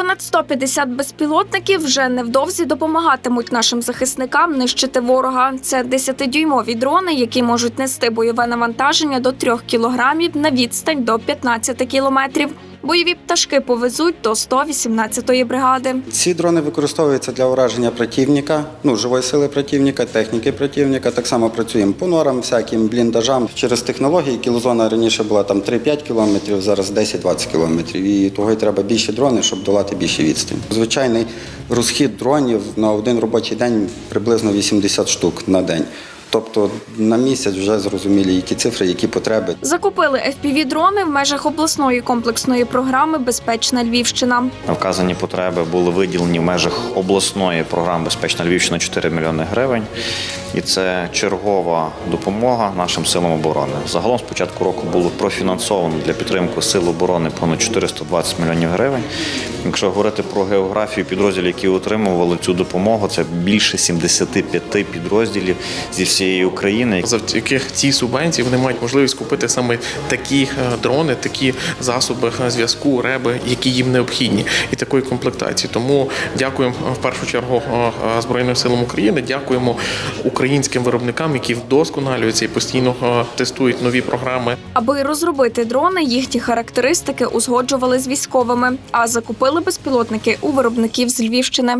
Понад 150 безпілотників вже невдовзі допомагатимуть нашим захисникам нищити ворога. Це 10-дюймові дрони, які можуть нести бойове навантаження до 3 кілограмів на відстань до 15 кілометрів. Бойові пташки повезуть до 118-ї бригади. Ці дрони використовуються для ураження противника, ну живої сили противника, техніки противника. Так само працюємо по норам, всяким бліндажам. Через технології кілозона раніше була там 3-5 кілометрів, зараз 10-20 кілометрів. І того й треба більше дрони, щоб долати більше відстань. Звичайний розхід дронів на один робочий день приблизно 80 штук на день. Тобто на місяць вже зрозумілі, які цифри, які потреби. Закупили FPV-дрони в межах обласної комплексної програми Безпечна Львівщина. Вказані потреби були виділені в межах обласної програми Безпечна Львівщина 4 мільйони гривень. І це чергова допомога нашим силам оборони. Загалом з початку року було профінансовано для підтримки сил оборони понад 420 мільйонів гривень. Якщо говорити про географію підрозділів, які отримували цю допомогу, це більше 75 підрозділів зі всієї України. Завдяки цій субвенції вони мають можливість купити саме такі е, дрони, такі засоби е, зв'язку, реби, які їм необхідні, і такої комплектації. Тому дякуємо е, в першу чергу Збройним силам України. Дякуємо українським виробникам, які вдосконалюються і постійно е, тестують нові програми. Аби розробити дрони, їхні характеристики узгоджували з військовими, а закупили безпілотники у виробників з Львівщини.